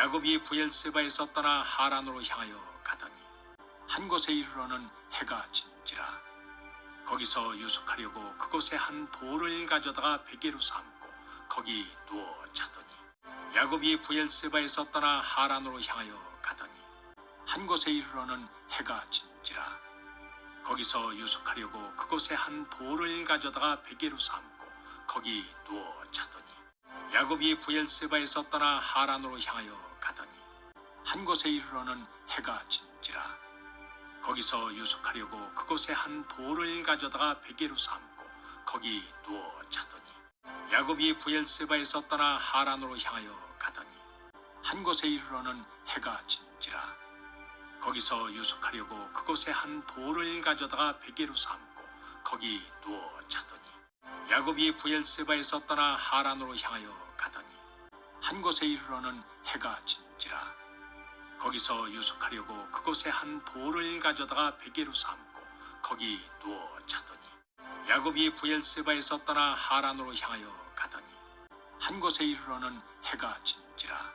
야곱이 부엘세바에서 떠나 하란으로 향하여 가더니 한 곳에 이르러는 해가 진지라. 거기서 유숙하려고 그곳에 한 돌을 가져다가 베개로 삼고 거기 누워 자더니 야곱이 부엘세바에서 떠나 하란으로 향하여 가더니 한 곳에 이르러는 해가 진지라. 거기서 유숙하려고 그곳에 한 돌을 가져다가 베개로 삼고 거기 누워 자더니 야곱이 부엘세바에서 떠나 하란으로 향하여 가더니 한 곳에 이르러는 해가 진지라. 거기서 유숙하려고 그곳에 한 돌을 가져다가 베개로 삼고 거기 누워 자더니 야곱이 부엘세바에서 떠나 하란으로 향하여 가더니 한 곳에 이르러는 해가 진지라. 거기서 유숙하려고 그곳에 한 돌을 가져다가 베개로 삼고 거기 누워 자더니 야곱이 부엘세바에서 떠나 하란으로 향하여 가더니 한 곳에 이르러는 해가 진지라. 거기서 유숙하려고 그곳에 한 돌을 가져다가 베개로 삼고 거기 누워 자더니 야곱이 부엘세바에서 떠나 하란으로 향하여 가더니 한 곳에 이르러는 해가 진지라.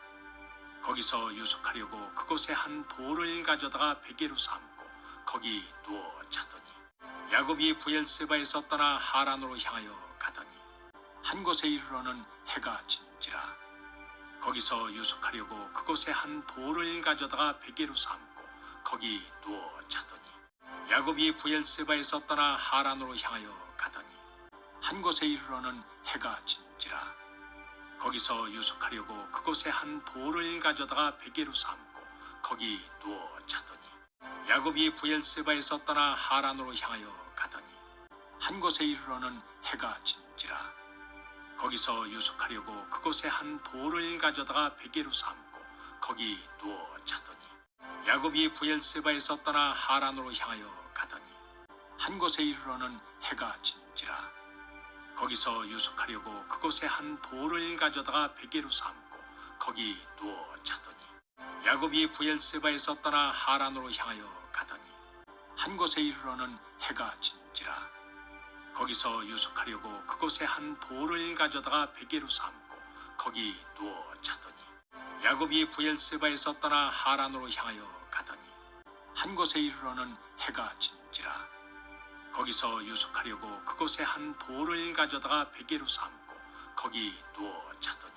거기서 유숙하려고 그곳에 한 돌을 가져다가 베개로 삼고 거기 누워 자더니 야곱이 부엘세바에서 떠나 하란으로 향하여 가더니 한 곳에 이르러는 해가 진지라 거기서 유숙하려고 그곳에 한 돌을 가져다가 베개로 삼고 거기 누워 자더니 야곱이 부엘세바에서 떠나 하란으로 향하여 가더니 한 곳에 이르러는 해가 진지라. 거기서 유숙하려고 그곳에 한 돌을 가져다가 베개로 삼고 거기 누워 자더니 야곱이 부엘세바에서 떠나 하란으로 향하여 가더니 한 곳에 이르러는 해가 진지라 거기서 유숙하려고 그곳에 한 돌을 가져다가 베개로 삼고 거기 누워 자더니 야곱이 부엘세바에서 떠나 하란으로 향하여 가더니 한 곳에 이르러는 해가 진지라. 거기서 유숙하려고 그곳에 한 돌을 가져다가 베개로 삼고 거기 누워 자더니 야곱이 부엘세바에서 떠나 하란으로 향하여 가더니 한 곳에 이르러는 해가 진지라 거기서 유숙하려고 그곳에 한 돌을 가져다가 베개로 삼고 거기 누워 자더니 야곱이 부엘세바에서 떠나 하란으로 향하여 가더니 한 곳에 이르러는 해가 진지라. 거기서 유숙하려고 그곳에 한 돌을 가져다가 베개로 삼고 거기 누워 자더니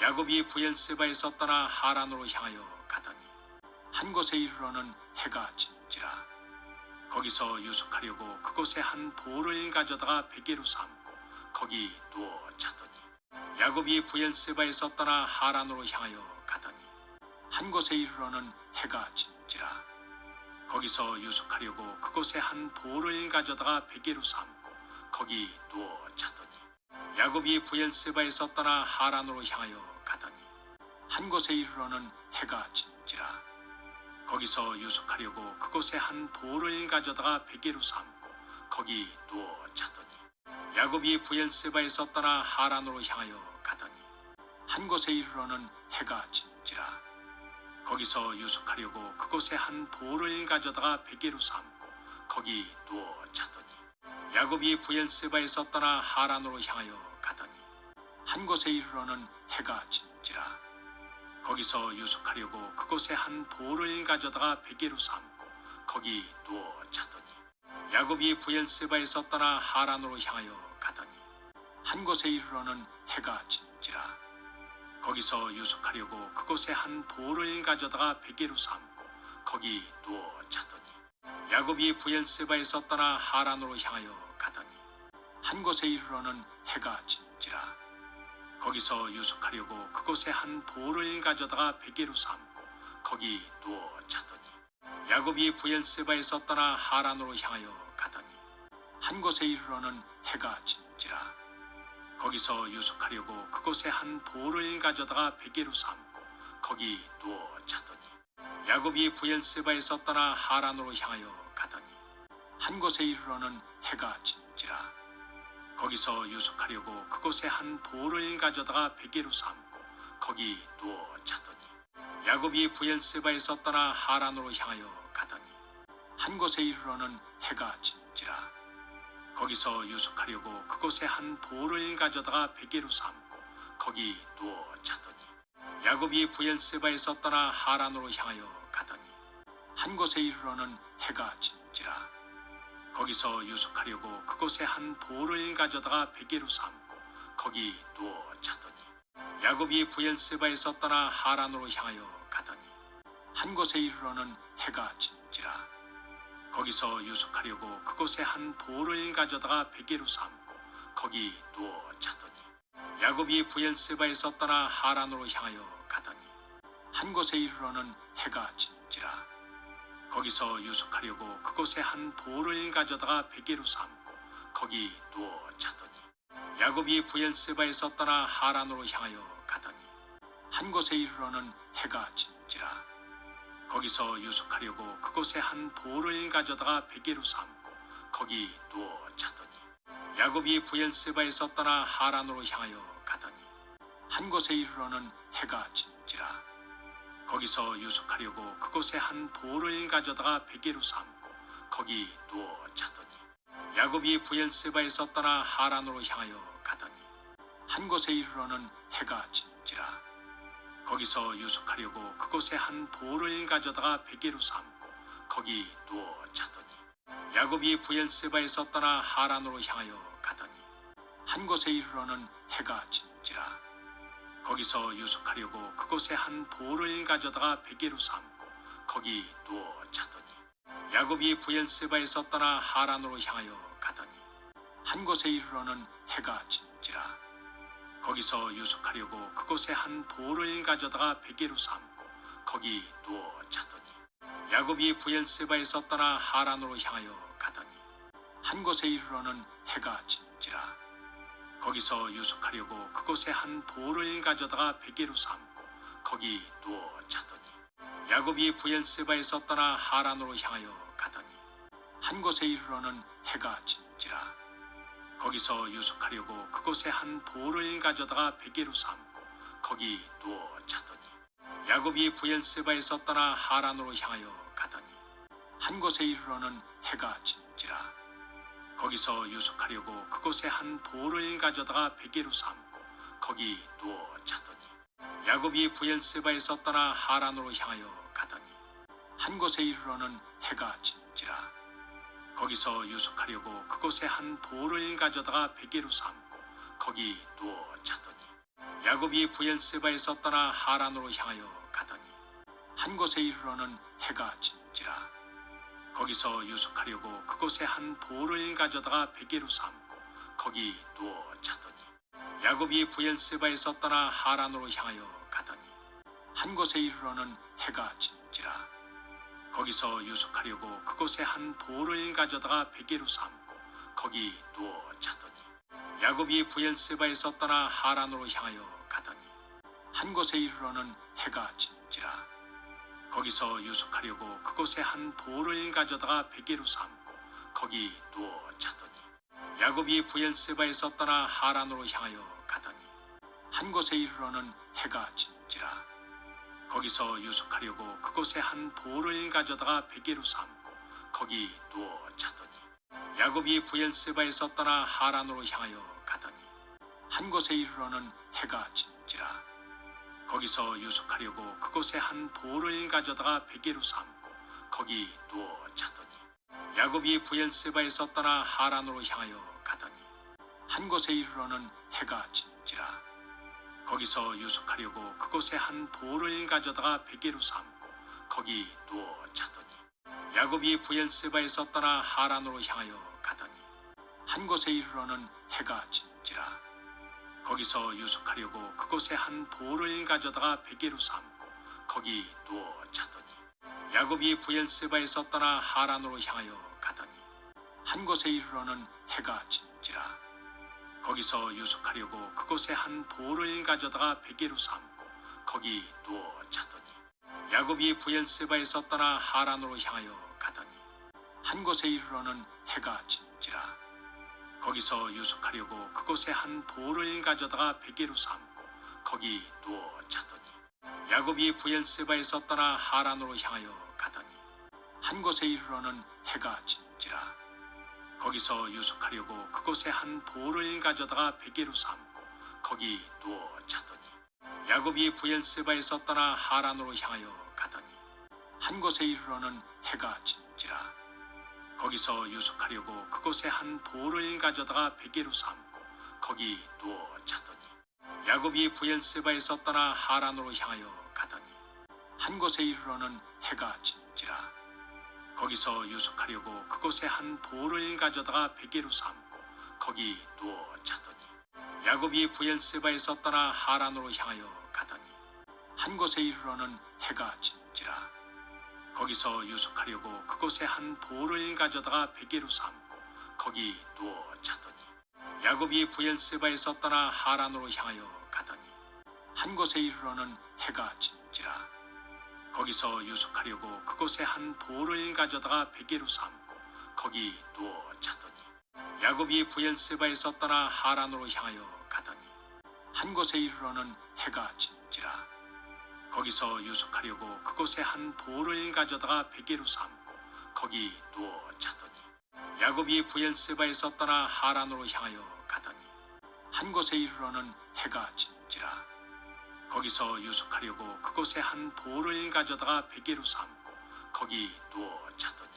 야곱이 부엘세바에서 떠나 하란으로 향하여 가더니 한 곳에 이르러는 해가 진지라 거기서 유숙하려고 그곳에 한 돌을 가져다가 베개로 삼고 거기 누워 자더니 야곱이 부엘세바에서 떠나 하란으로 향하여 가더니 한 곳에 이르러는 해가 진지라. 거기서 유숙하려고 그곳에 한 돌을 가져다가 베개로 삼고 거기 누워 자더니 야곱이 부엘세바에서 떠나 하란으로 향하여 가더니 한 곳에 이르러는 해가 진지라 거기서 유숙하려고 그곳에 한 돌을 가져다가 베개로 삼고 거기 누워 자더니 야곱이 부엘세바에서 떠나 하란으로 향하여 가더니 한 곳에 이르러는 해가 진지라. 거기서 유숙하려고 그곳에 한 돌을 가져다가 베개로 삼고 거기 누워 자더니 야곱이 부엘세바에서 떠나 하란으로 향하여 가더니 한 곳에 이르러는 해가 진지라 거기서 유숙하려고 그곳에 한 돌을 가져다가 베개로 삼고 거기 누워 자더니 야곱이 부엘세바에서 떠나 하란으로 향하여 가더니 한 곳에 이르러는 해가 진지라. 거기서 유숙하려고 그곳에 한 돌을 가져다가 베개로 삼고 거기 누워 자더니 야곱이 부엘세바에서 떠나 하란으로 향하여 가더니 한 곳에 이르러는 해가 진지라 거기서 유숙하려고 그곳에 한 돌을 가져다가 베개로 삼고 거기 누워 자더니 야곱이 부엘세바에서 떠나 하란으로 향하여 가더니 한 곳에 이르러는 해가 진지라. 거기서 유숙하려고 그곳에 한 돌을 가져다가 베개로 삼고 거기 누워 자더니 야곱이 부엘세바에서 떠나 하란으로 향하여 가더니 한 곳에 이르러는 해가 진지라 거기서 유숙하려고 그곳에 한 돌을 가져다가 베개로 삼고 거기 누워 자더니 야곱이 부엘세바에서 떠나 하란으로 향하여 가더니 한 곳에 이르러는 해가 진지라. 거기서 유숙하려고 그곳에 한 돌을 가져다가 베개로 삼고 거기 누워 자더니 야곱이 부엘세바에서 떠나 하란으로 향하여 가더니 한 곳에 이르러는 해가 진지라 거기서 유숙하려고 그곳에 한 돌을 가져다가 베개로 삼고 거기 누워 자더니 야곱이 부엘세바에서 떠나 하란으로 향하여 가더니 한 곳에 이르러는 해가 진지라. 거기서 유숙하려고 그곳에 한 돌을 가져다가 베개로 삼고 거기 누워 자더니 야곱이 부엘세바에서 떠나 하란으로 향하여 가더니 한 곳에 이르러는 해가 진지라 거기서 유숙하려고 그곳에 한 돌을 가져다가 베개로 삼고 거기 누워 자더니 야곱이 부엘세바에서 떠나 하란으로 향하여 가더니 한 곳에 이르러는 해가 진지라. 거기서 유숙하려고 그곳에 한 돌을 가져다가 베개로 삼고 거기 누워 자더니 야곱이 부엘세바에서 떠나 하란으로 향하여 가더니 한 곳에 이르러는 해가 진지라 거기서 유숙하려고 그곳에 한 돌을 가져다가 베개로 삼고 거기 누워 자더니 야곱이 부엘세바에서 떠나 하란으로 향하여 가더니 한 곳에 이르러는 해가 진지라. 거기서 유숙하려고 그곳에 한 돌을 가져다가 베개로 삼고 거기 누워 자더니 야곱이 부엘세바에서 떠나 하란으로 향하여 가더니 한 곳에 이르러는 해가 진지라 거기서 유숙하려고 그곳에 한 돌을 가져다가 베개로 삼고 거기 누워 자더니 야곱이 부엘세바에서 떠나 하란으로 향하여 가더니 한 곳에 이르러는 해가 진지라. 거기서 유숙하려고 그곳에 한 돌을 가져다가 베개로 삼고 거기 누워 자더니 야곱이 부엘세바에서 떠나 하란으로 향하여 가더니 한 곳에 이르러는 해가 진지라 거기서 유숙하려고 그곳에 한 돌을 가져다가 베개로 삼고 거기 누워 자더니 야곱이 부엘세바에서 떠나 하란으로 향하여 가더니 한 곳에 이르러는 해가 진지라. 거기서 유숙하려고 그곳에 한 돌을 가져다가 베개로 삼고 거기 누워 자더니 야곱이 부엘세바에서 떠나 하란으로 향하여 가더니 한 곳에 이르러는 해가 진지라 거기서 유숙하려고 그곳에 한 돌을 가져다가 베개로 삼고 거기 누워 자더니 야곱이 부엘세바에서 떠나 하란으로 향하여 가더니 한 곳에 이르러는 해가 진지라. 거기서 유숙하려고 그곳에 한 돌을 가져다가 베개로 삼고 거기 누워 자더니 야곱이 부엘세바에서 떠나 하란으로 향하여 가더니 한 곳에 이르러는 해가 진지라 거기서 유숙하려고 그곳에 한 돌을 가져다가 베개로 삼고 거기 누워 자더니 야곱이 부엘세바에서 떠나 하란으로 향하여 가더니 한 곳에 이르러는 해가 진지라. 거기서 유숙하려고 그곳에 한 돌을 가져다가 베개로 삼고 거기 누워 자더니 야곱이 부엘세바에서 떠나 하란으로 향하여 가더니 한 곳에 이르러는 해가 진지라 거기서 유숙하려고 그곳에 한 돌을 가져다가 베개로 삼고 거기 누워 자더니 야곱이 부엘세바에서 떠나 하란으로 향하여 가더니 한 곳에 이르러는 해가 진지라. 거기서 유숙하려고 그곳에 한 돌을 가져다가 베개로 삼고 거기 누워 자더니 야곱이 부엘세바에서 떠나 하란으로 향하여 가더니 한 곳에 이르러는 해가 진지라 거기서 유숙하려고 그곳에 한 돌을 가져다가 베개로 삼고 거기 누워 자더니 야곱이 부엘세바에서 떠나 하란으로 향하여 가더니 한 곳에 이르러는 해가 진지라. 거기서 유숙하려고 그곳에 한 돌을 가져다가 베개로 삼고 거기 누워 자더니 야곱이 부엘세바에서 떠나 하란으로 향하여 가더니 한 곳에 이르러는 해가 진지라 거기서 유숙하려고 그곳에 한 돌을 가져다가 베개로 삼고 거기 누워 자더니 야곱이 부엘세바에서 떠나 하란으로 향하여 가더니 한 곳에 이르러는 해가 진지라. 거기서 유숙하려고 그곳에 한 돌을 가져다가 베개로 삼고 거기 누워 자더니 야곱이 부엘세바에서 떠나 하란으로 향하여 가더니 한 곳에 이르러는 해가 진지라 거기서 유숙하려고 그곳에 한 돌을 가져다가 베개로 삼고 거기 누워 자더니 야곱이 부엘세바에서 떠나 하란으로 향하여 가더니 한 곳에 이르러는 해가 진지라. 거기서 유숙하려고 그곳에 한 돌을 가져다가 베개로 삼고 거기 누워 자더니 야곱이 부엘세바에서 떠나 하란으로 향하여 가더니 한 곳에 이르러는 해가 진지라 거기서 유숙하려고 그곳에 한 돌을 가져다가 베개로 삼고 거기 누워 자더니 야곱이 부엘세바에서 떠나 하란으로 향하여 가더니 한 곳에 이르러는 해가 진지라. 거기서 유숙하려고 그곳에 한 돌을 가져다가 베개로 삼고 거기 누워 자더니 야곱이 부엘세바에서 떠나 하란으로 향하여 가더니 한 곳에 이르러는 해가 진지라 거기서 유숙하려고 그곳에 한 돌을 가져다가 베개로 삼고 거기 누워 자더니 야곱이 부엘세바에서 떠나 하란으로 향하여 가더니 한 곳에 이르러는 해가 진지라. 거기서 유숙하려고 그곳에 한 돌을 가져다가 베개로 삼고 거기 누워 자더니 야곱이 부엘세바에서 떠나 하란으로 향하여 가더니 한 곳에 이르러는 해가 진지라 거기서 유숙하려고 그곳에 한 돌을 가져다가 베개로 삼고 거기 누워 자더니 야곱이 부엘세바에서 떠나 하란으로 향하여 가더니 한 곳에 이르러는 해가 진지라. 거기서 유숙하려고 그곳에 한 돌을 가져다가 베개로 삼고 거기 누워 자더니